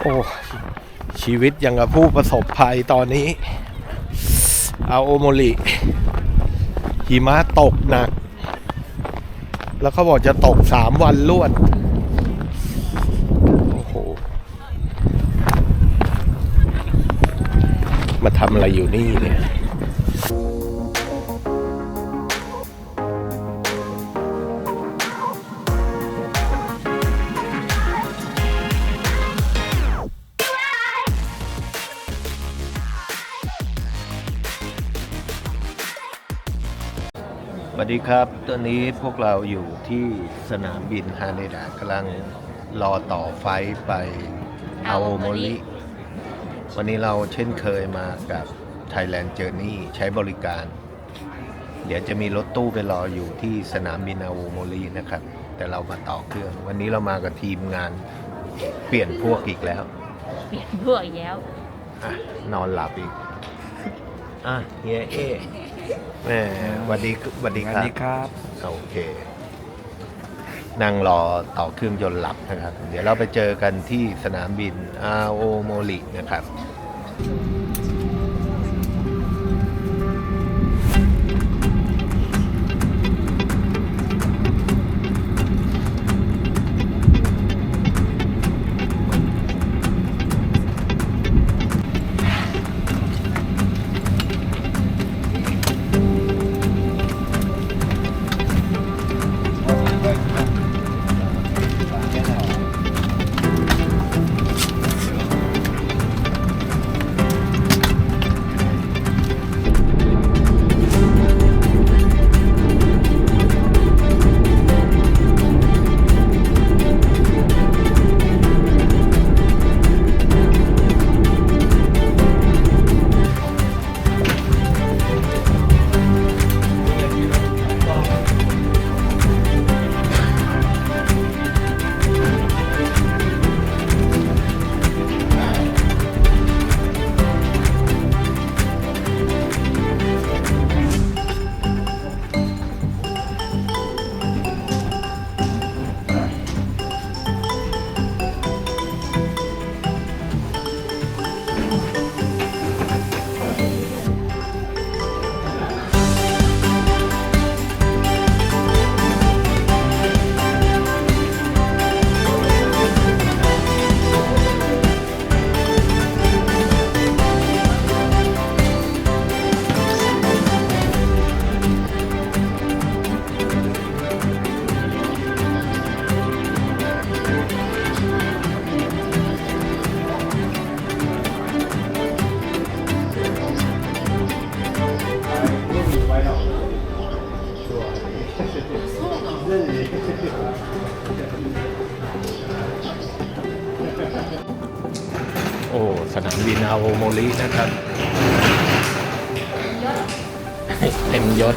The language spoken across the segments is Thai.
โอ้ชีวิตยังกับผู้ประสบภัยตอนนี้อาโอโมริหิมะตกหนัก แล้วเขาบอกจะตกสามวันรวดโอ้โหมาทำอะไรอยู่นี่เนี่ย ครับ ตอนนี้พวกเราอยู่ที่สนามบินฮาเนดากำลังรอต่อไฟล์ไปอาโอโมริ วันนี้เราเช่นเคยมากับ Thailand Journey ใช้บริการ เดี๋ยวจะมีรถตู้ไปรออยู่ที่สนามบินอาโอโมรินะครับ แต่เรามาต่อเครื่อง วันนี้เรามากับทีมงานเปลี่ยนพวกอีกแล้วเปลี่ยนพวกอีกแล้วอะนอนหลับอีก อะเฮียเอ แหม่สวัสดีสวัสดีสควัสรับดีครับ โอเค นั่งรอต่อเครื่องยนต์หลับนะครับ เดี๋ยวเราไปเจอกันที่สนามบินอาโอโมรินะครับโอ้ นอาโอโมรินะครับเต็มยศ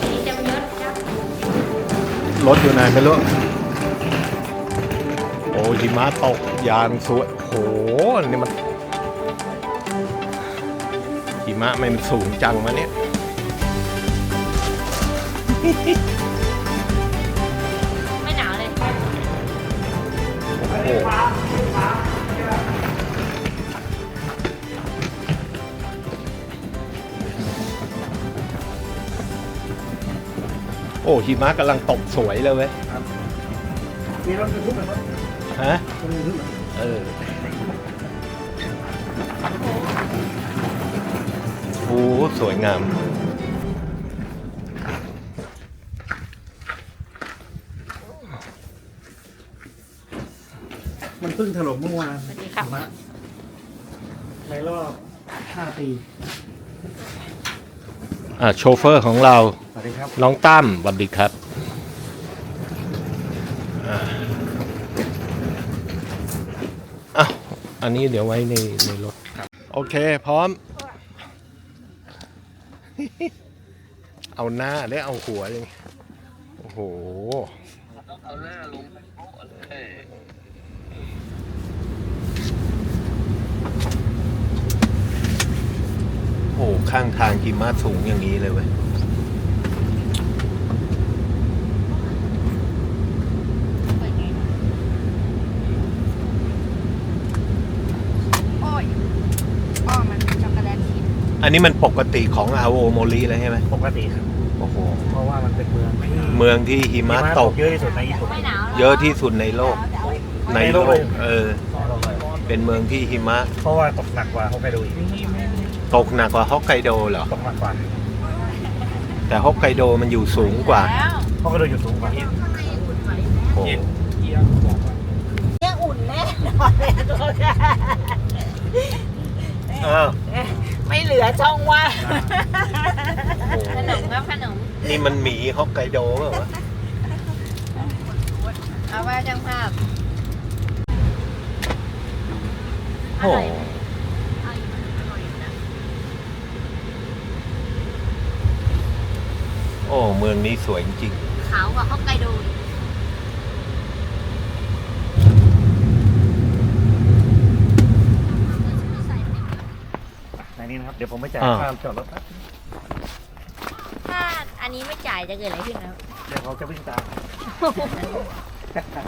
นี่เต็มยศครับรถอยู่ไหนไม่รู้โอ้หิมะตกยางสวยโหนี่มันหิมะมันสูงจังวะเนี่ยไม่หนาวเลยโอ้โห โอ้หิมะกำลังตกสวยเลยเว้ยมีรถบรรทุกไหมครับฮะรถบรรทุกเหรอเออโอ้สวยงามมันเพิ่งถล่มเมื่อวานสวัสดีครับมาในรอบ 5 ปี อ่าโชเฟอร์ของเราสวัสดีครับน้องตั้มสวัสดีครับอ่าอ้าวอันนี้เดี๋ยวไว้ในในรถโอเค พร้อม เอาหน้าได้เอาหัวเลยโอ้โห โอ้โหข้างทางหิมะสูงอย่างนี้เลยเว้ยอ้ยอ้อมันช็อกโกลตชิอันนี้มันปกติของอาโอโมลีเลยใช่ไหมปกติครับโอ้โห เพราะว่ามันเป็นเมืองเมืองที่หิมะตก เยอะที่สุดในญี่ปุ่นเยอะที่สุดในโลก ในโลก เออ เป็นเมืองที่หิมะ เพราะว่าตกหนักกว่าเขาไกโดอีก นี่ไม่ ตกหนักกว่าฮอกไกโดเหรอ ตกหนักกว่าแต่ฮอกไกโดมันอยู่สูงกว่าแล้วฮอกไกโดอยู่สูงกว่าโอ้ยังอุ่นแน่นอนเลยตัวค่ะอ้าวไม่เหลือช่องว่างขนมครับขนม นี่มันหมีฮอกไกโดเปล่าวะเอาไว้จังภาพ โอ้โห อ้เมืองนี้สวยจริงขาวกว่าฮอกไกโดอีกในนี้นะครับ เดี๋ยวผมไปจ่ายอ่าค่าจอดรถแป๊บถ้าอันนี้ไม่จ่ายจะเกิดอะไรขึ้นครับเดี๋ยวเขาจะวิ่งตาม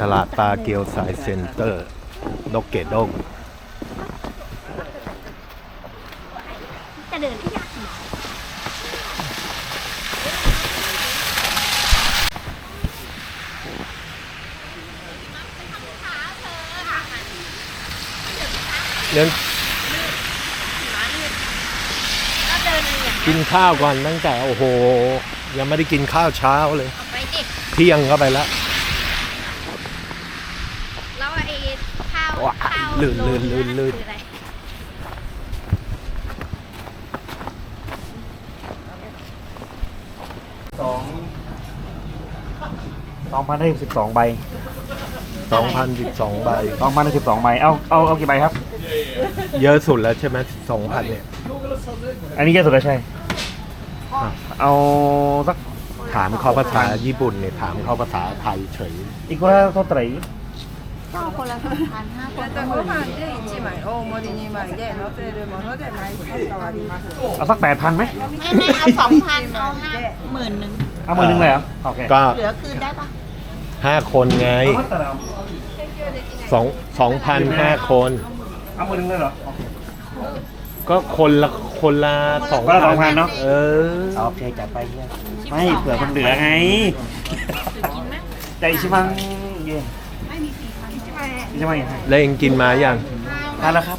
ตลาดตาเกียวสายเซ็นเตอร์ดกเกตดง จะเดินที่ยากอีกเรื่องแล้ว เดินอะไรอย่างกินข้าวก่อนตั้งแต่โอ้โห ยังไม่ได้กินข้าวเช้าเลยเอาไปดิเที่ยงเข้าไปแล้วแล้วไอ้ข้าวว้าข้าวลื่นโรลื่นลื่นลื่นคืออะไรสองสองพันได้สิบสองใบ 2,012 ใบ สองพันได้สิบสองใบ เอา เอา เอากี่ใบครับ เยอะสุดแล้วใช่ไหมสองพันเนี่ย อันนี้เยอะสุดแล้วใช่ เอาสักถามเขาภาษาญี่ปุ่นเนี่ยถามเขาภาษาไทยเฉย อีกว่าเท่าไหร่ก็คะพันห้าคนแต่ก็มาได้อีใหม่โอโมดินีใหม่เนาะเอาสักแปดพันไหมไม่ม่เอาสองพันเอาห้าหมื่นหนึ่งเอาหมื่นหนึ่งเลยเหรอโอเคก็เหลือคืนได้ปะห้าคนไงสองสองพันห้าคน เอาหมื่นหนึ่งเลยเหรอ ก็คนละคนละสองคนละ2,000เนอะ เออโอเคจัดไปเยี่ยมไม่เผื่อมันเหลือไงใจชิมังเย่ชิมังยังไงแล้วเองกินมาอย่างทานแล้วครับ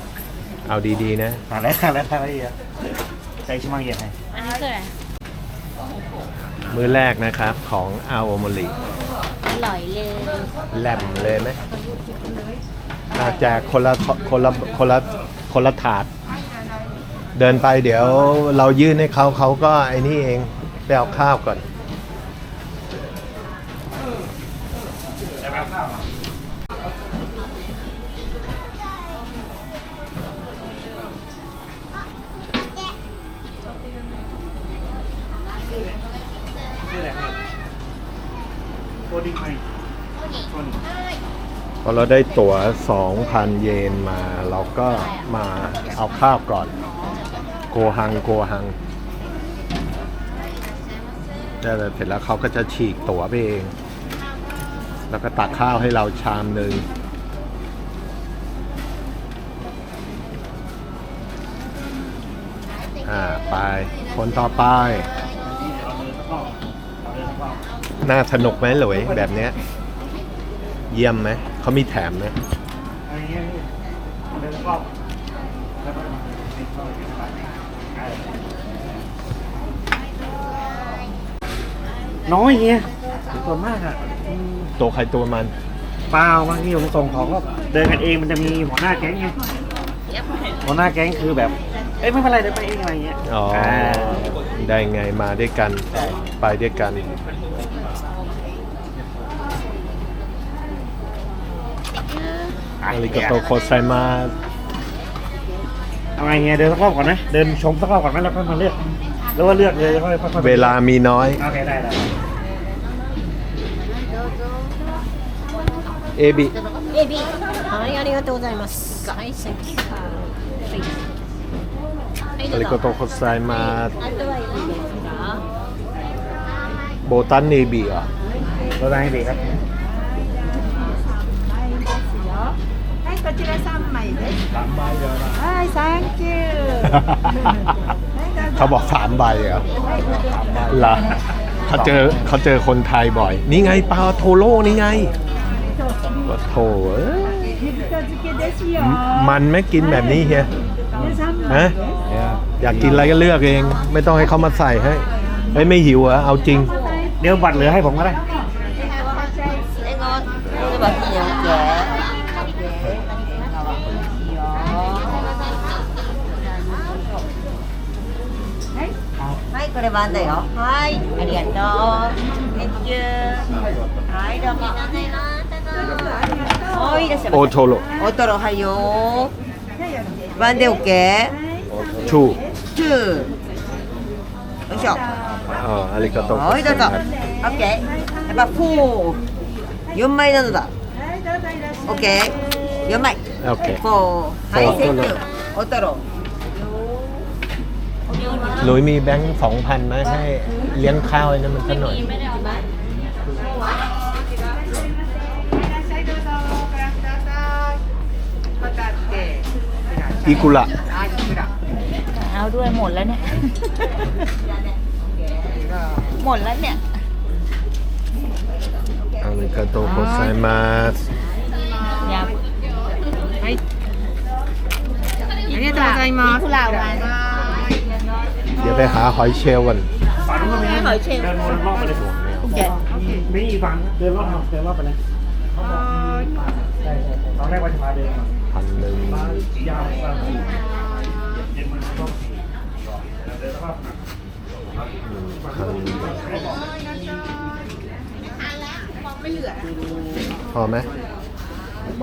เอาดีๆนะ ทานแล้วทานแล้วทานแล้วเย่ใจชิมังเย่ไงอันนี้คืออะไรมื้อแรกนะครับของอาโอโมริอร่อยเลย แหลมเลยไหม อาแจกคนละคนละคนละคนละถาด เดินไปเดี๋ยวเรายื่นให้เขาเขาก็ไอ้นี่เอง ไปเอาข้าวก่อน อเราได้ตั๋ว 2,000 เยนมา เราก็มาเอาข้าวก่อน โกหังโกหังแต่เสร็จแล้วเขาก็จะฉีกตั๋วไปเอง แล้วก็ตักข้าวให้เราชามหนึ่งอ่าไป คนต่อไป น่าสนุกไหมหลุยแบบเนี้ย เยี่ยมไหม เขามีแถมไหมอะไรเงี้ยเดินรอบแล้วก็มาติดเข้าไปในบ้านน้อยเงี้ยส่วนมากอะอืมตัวใครตัวมัน เปล่าบางทีผมส่งของก็เดินกันเองมันจะมีหัวหน้าแก๊งไงหัวหน้าแก๊งคือแบบ เอ้ยไม่เป็นไรเดี๋ยวไปเองอะไรเงี้ยอ๋อได้ไงมาด้วยกัน ไปด้วยกัน อาริโกโตโคไซมา เอาไงเงี้ยเดินสักรอบก่อนนะเดินชมสักรอบก่อนไหมแล้วค่อยมาเลือกแล้วว่าเลือกเลยแล้วค่อยค่อยๆไป เวลามีน้อย โอเคได้ได้ เอบิ エビはいありがとうございますはいセンキューはい อาริโกโตโคไซมา あとはいいですか โบตันเอบิเหรอ เราได้ดีครับ こちら3枚です。สามใบเดียวนะ はい、サンキュー。はい、ど เขาบอกสามใบเหรอเหรอเขาเจอเขาเจอคนไทยบ่อย นี่ไงปลาโทโร่นี่ไงปลาโถเอ้ยมมันไหม่กินแบบนี้เฮียฮะอยากกินอะไรก็เลือกเอง ไม่ต้องให้เขามาใส่ให้เฮ้ยไม่หิวเหรอเอาจริง เดี๋ยวบัตรเหลือให้ผมก็ได้ 그래 만나요. 하이, 아리가또. Thank you. 하이, 어, 어, 이랬어요. 어절로 어떠로 하요. 만대 올게. 주. 주. 으쌰. 아, 아리가또. 어, 이랬어. 오케이. 해봐, 포. 연마이 나누다. 오케이. 연마이. 오케이. 포. 하이, 땡큐. 어떠로. ลุยมีแบงค์สองพันไหมให้เลี้ยงข้าวไอ้นั่นมันสักหน่อย อิกุระ เอาด้วยหมดแล้วเนี่ย หมดแล้วเนี่ย อาริกาโตโกไซมาส ยา ありがとうございます กุหลาบมา เดี๋ยวไปหาหอยเชลล์กันฝั่งนู้นก็มีหอยเชลล์ เดินวนรอบไปเลยโอเคมีอีกฝั่งเดินรอบมาเดินรอบไปเลยใช่ใช่ตอนแรกว่าจะมาเดินมาพันหนึ่งยาวมากเย็นมันต้องเดินรอบพันพอไหม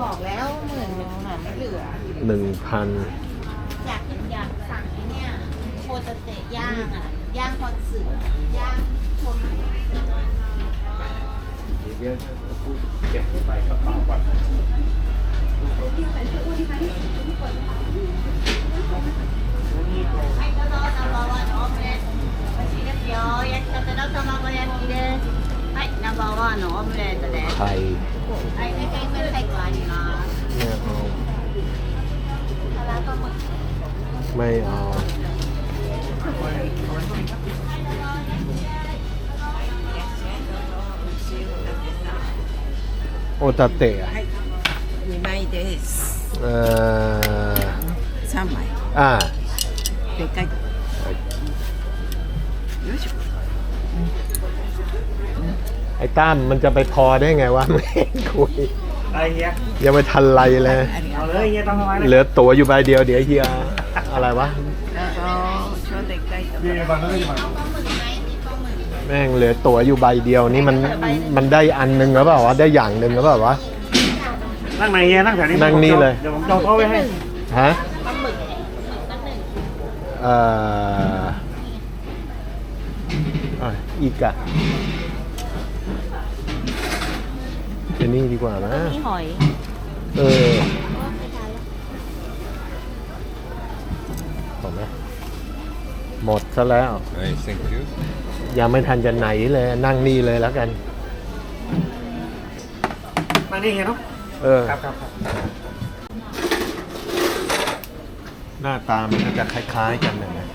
บอกแล้วหมื่นหนึ่งน่ะไม่เหลือหนึ่งพันอยากอยากสั่งไอ้เนี่ย โคตะเตะย่างอะ ย่างคอนเสือย่างชนเก็บไปกระเป๋าก่อนはい、 ตาเตะอะ 二枚です。 เอ่อ 三枚。 อ่า でかい。よいしょ。 ไอ้ตั้มมันจะไปพอได้ไงวะ ไม่เห็นคุย อะไรเฮีย ยังไม่ทันไรเลย เอาเลยเฮียต้องทำไม เหลือตั๋วอยู่ใบเดียวเดี๋ยวเฮียอะไรวะ どうぞ。超でかいとこ นี่บางทีมัน แม่งเหลือตั๋วอยู่ใบเดียวนี่มันมันได้อันหนึ่งหรือเปล่าวะได้อย่างหนึ่งหรือเปล่าวะ นั่งไหนเฮียนั่งแถวนี้นั่งนี่เลย เดี๋ยวผมจองโต๊ะไว้ให้ฮะปลาหมึกหมึกตั้งหนึ่งเอ่ออะอีกอะไอ้นี่ดีกว่านะนี่หอยเออหมดไหมหมดซะแล้ว Nice, thank you. ยังไม่ทันจะไหนเลย นั่งนี่เลยแล้วกันนั่งนี่เฮียเนาะเออ ครับครับครับหน้าตามันก็จะคล้าย ๆ กันนะนะ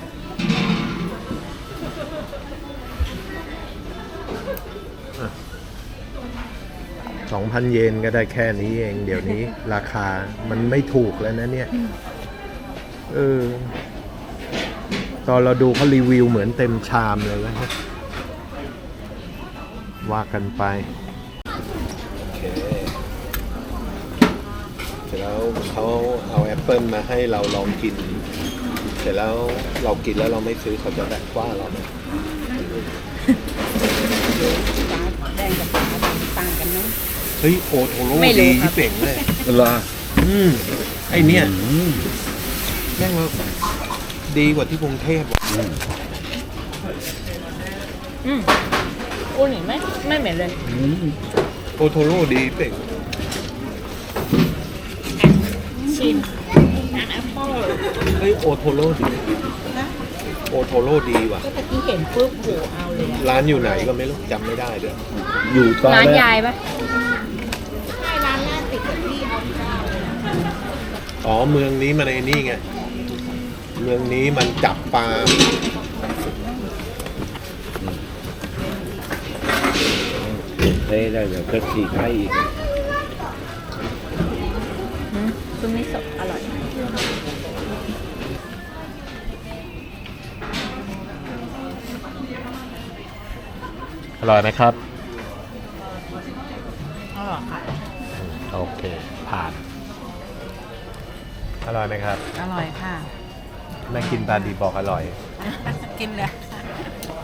สองพันเยนก็ได้แค่นี้เอง เดี๋ยวนี้ ราคามันไม่ถูกแล้วนะเนี่ย เออ ตอนเราดูเขารีวิวเหมือนเต็มชามเลยวะเนี่ย ว่ากันไป โอเคเสร็จแล้วเขาเอาแอปเปิลมาให้เราลองกิน เสร็จแล้วเรากินแล้วเราไม่ซื้อเขาจะแบบว่าเราไหมแดงกับปลาต่างกันเนาะ เฮ้ยโอโทโร่ไม่รู้ดีครับ เป่งเลยเหรออืมไอเนี่ยแม่งว่าดีกว่าที่กรุงเทพว่ะอืม อุ้นี่ไม่ไม่เหม็นเลยโอโทโร่ดีเป่งชิมอันแอปเปิ้ลเฮ้ยโอโทโร่ดีโอโทโร่ดีว่ะ ก็ตะกี้เห็นปุ๊บโหเอาเลยอะร้านอยู่ไหนก็ไม่รู้จำไม่ได้ด้วยอยู่ตอนร้านแรกยายปะใช่ร้านแรกติดกับที่เอาข้าวเลยอ๋อเมืองนี้มันไอ้นี่ไง เมืองนี้มันจับปลา ได้ได้เดี๋ยวก็ฉีกให้อีกซุปมิโซะอร่อย อร่อยไหมครับ อร่อยค่ะ โอเค ผ่าน อร่อยไหมครับ อร่อยค่ะแม่กินตาดีบอกอร่อย กินเลย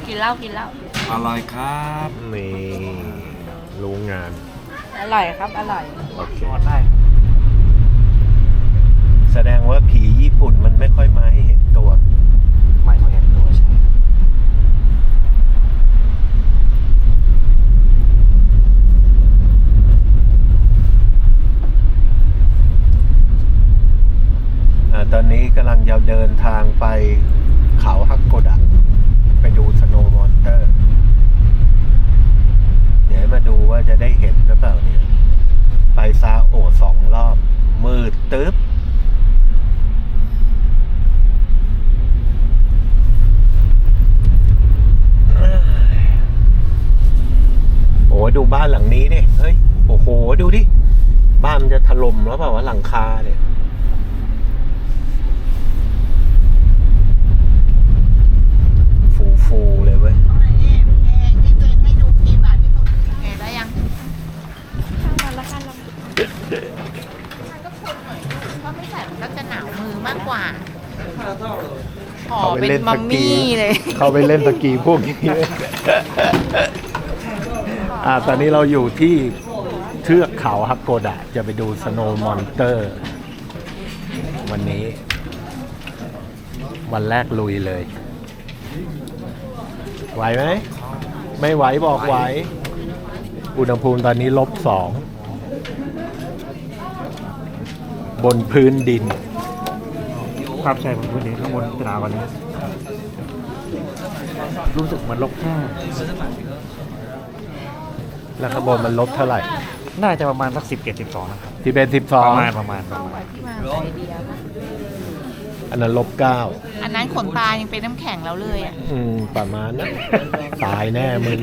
กินเหล้ากินเหล้าอร่อยครับนี่ รู้งาน อร่อยครับ อร่อย โอเคนอนได้ แสดงว่าผีญี่ปุ่นมันไม่ค่อยมาให้เห็นตัว ไม่ค่อยเห็นตัวใช่อาตอนนี้กำลังจะเดินทางไปเขาฮักโกดะ ไปดูสโนว์มอนเตอร์ เดี๋ยวมาดูว่าจะ ได้เห็นหรือเปล่าเนี่ย ไปซาโอสองรอบ มืดตึ๊บโอ้ดูบ้านหลังนี้เนี่ยเฮ้ย โอ้โห ดูดิ บ้านมันจะถล่มแล้วเปล่าวะหลังคาเนี่ย ฟูฟูๆเลยเว้ย เองที่ตัวเองให้ดูคลิปอะที่เขาแกได้ยังถ้าไม่ใส่มันก็จะหนาวมือมากกว่า อ๋อเขาไปเป็นเล่นมัสมกีมี่เลย เขาไปเล่นสกีพวกนี้ อ่าตอนนี้เราอยู่ที่เทือกเขาฮักโกดะ จะไปดูสโนว์มอนเตอร์ วันนี้ วันแรกลุยเลย ไหวไหม ไม่ไหวบอกไหว อุณหภูมิตอนนี้ลบสอง บนพื้นดิน ครับใช่ผมพูดนี้ข้างบนจะหนาวกว่านี้ รู้สึกเหมือนลบห้าแล้วข้างบนมันลบเท่าไหร่น่าจะประมาณสักสิบเอ็ดสิบสองนะครับที่เป็นสิบสอปงระมาณประมาณประมาณอันนั้นลบเก้าอันนั้นขนตายังเป็นน้ำแข็งแล้วเลยอะ อืมประมาณนั้น ตายแน่มึง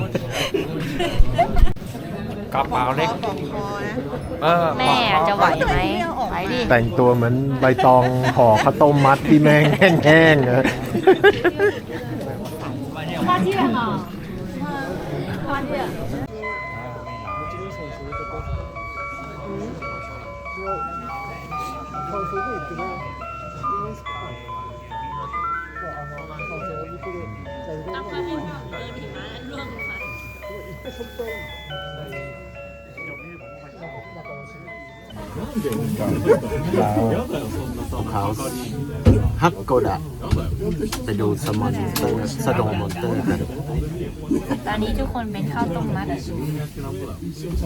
กระเป๋าเล็ก บอกคอนะเออแม่จะไหวไหมไหวดิแต่งตัวเหมือนใบตองห่อข้าวต้มมัดที่แม่งแห้งๆอะเขาฮักโกดะไปดูสมอนเตอร์สโดมอนเตอร์กันตอนนี้ทุกคนเป็นข้าวต้มมัด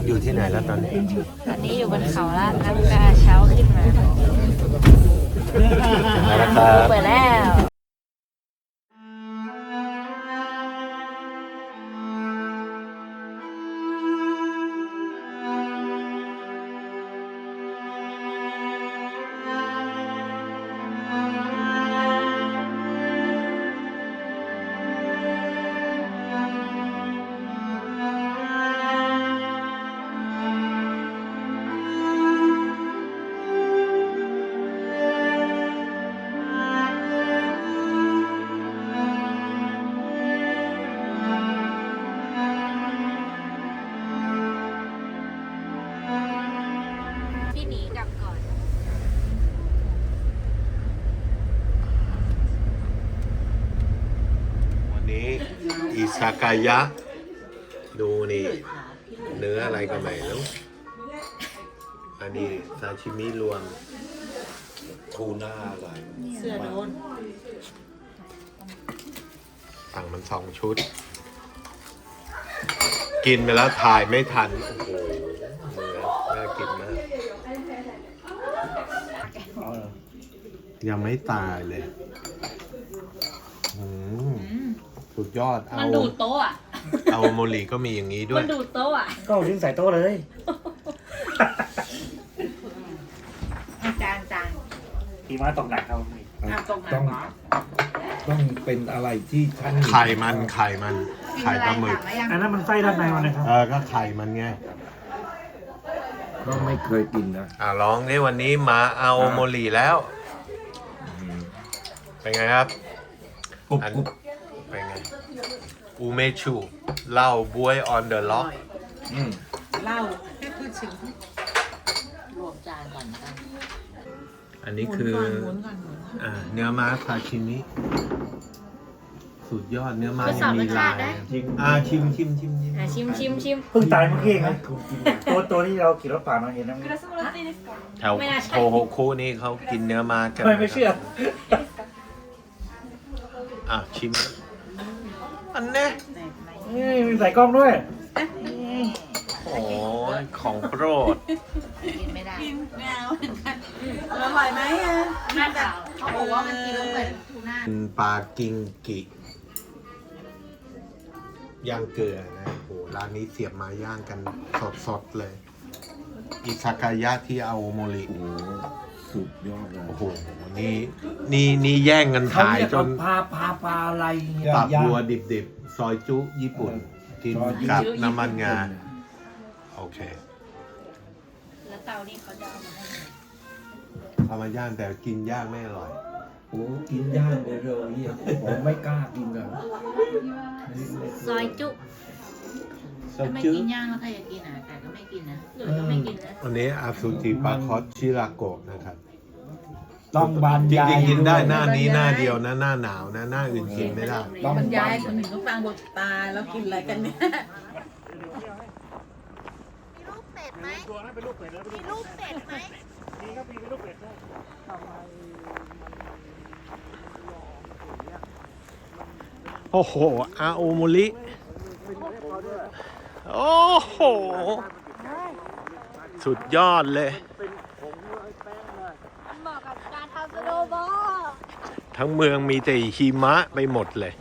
อยู่ที่ไหนแล้วตอนนี้ ตอนนี้อยู่บนเขาแล้วน้ำกาเช้าขึ้นมามาแล้วครับเปิดแล้ว อิซากายะ ดูนี่ เนื้ออะไรก็ไม่รู้อันนี้ซาชิมิรวมทูน่าอะไรเสื้อโดนสั่งมันสองชุด กินไปแล้วถ่ายไม่ทัน โอ้โหเนื้อน่ากินมาก ยังไม่ตายเลยอืมสุ ดยอด เอามันดูดโต๊ะอะ เอาโมลีก็มีอย่างนี้ด้วมัย นดูดโต๊ะอะ ก็เอาลิ้นใส่โต๊ะเลย อาจารย์จานทีมาตกหนักเขาอะตรงไหนต้องหรอต้องเป็นอะไรที่ท่านไข่มันไข่มันไไข่ปลาหมึกอันนั้นมันไส้ด้านในมันนะครับ เออก็ไข่มันไงก็ไม่เคยกินนะอ่าลองนี่วันนี้มาเอาโมลีแล้ว เป็นไงครับ กรุบอันกรุบเป็นไง อูเมชูเหล้าบวยออนเดอะล็อกอืมเหล้าพูดถึงรวมจานก่อนกันอันนี้คืออ่าเนื้อม้าซาชิมิสุดยอดเนื้อม้ายังมีลายอ่าชิมชิมชิมชิมอะชิมชิมชิมเพิ่งตายเมื่อกี้เองนะตัวตัวที่เราขี่รถผ่านมาเห็นนะแถวโทโฮคุนี่เขากินเนื้อม้ากันไม่ไม่เชื่ออะชิม อันเนี้ยนี่มีใส่กล้องด้วยโอ้ยของโปรด กินไม่ได้กินไม่เอาเหมือนกันอร่อยไหมอะน่าจะเขาบอกว่ามันกินแล้วเหมือนทูน่าเป็นปลากิงกิย่างเกลือนะโหร้านนี้เสียบมาย่างกันสดๆเลย อิซากายะที่อาโอโมริโอ้โห สุดยอดเลยโอ้โหนี่นี่นี่แย่งกันเขาถ่ายเรียกจว่านปลาปลาปลาอะไรเนี่ยตับบัวดิบๆ ซอยจุญี่ปุ่นกินกับน้ำมันงา โอเคแล้วเตานี่เขาจะเอามาให้เอามาย่างแต่กินย่างไม่อร่อย โอ้กินย่างไปเลยเฮียผมไม่กล้ากินกันซอยจุ ซอยไม่จุกินย่างแล้วใครจะกินอะแต่ก็ไม่กินนะหรือก็ไม่กินนะวันนี้อาซูจิปลาคอสชิราโกะนะครับต้องบานจยายริงๆกินได้หน้านี้หน้าเดียวนะหน้าหนาวนะหน้าอื่นกินไม่ได้ต้องบรรยายบานคนหนึ่งก็ฟังบทตายแล้วกินอะไรกันเนี่ยโอ้โหอาโอโมริ โอ้โห สุดยอดเลยเหมาะกับการทำสโนว์บอลทั้งเมืองมีแต่หิมะไปหมดเลย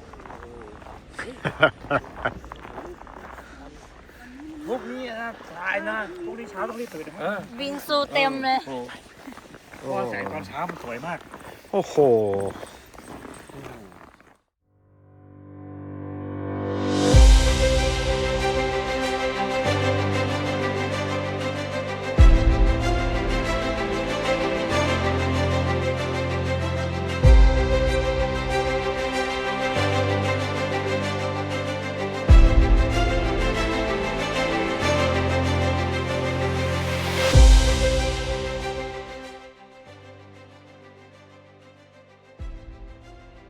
พวกนี้นะสายนะ พวกนี้เช้าต้องรีบตื่นนะครับบิงซูเต็มเลย เพราะว่าแสงตอนเช้ามันสวยมาก โอ้โห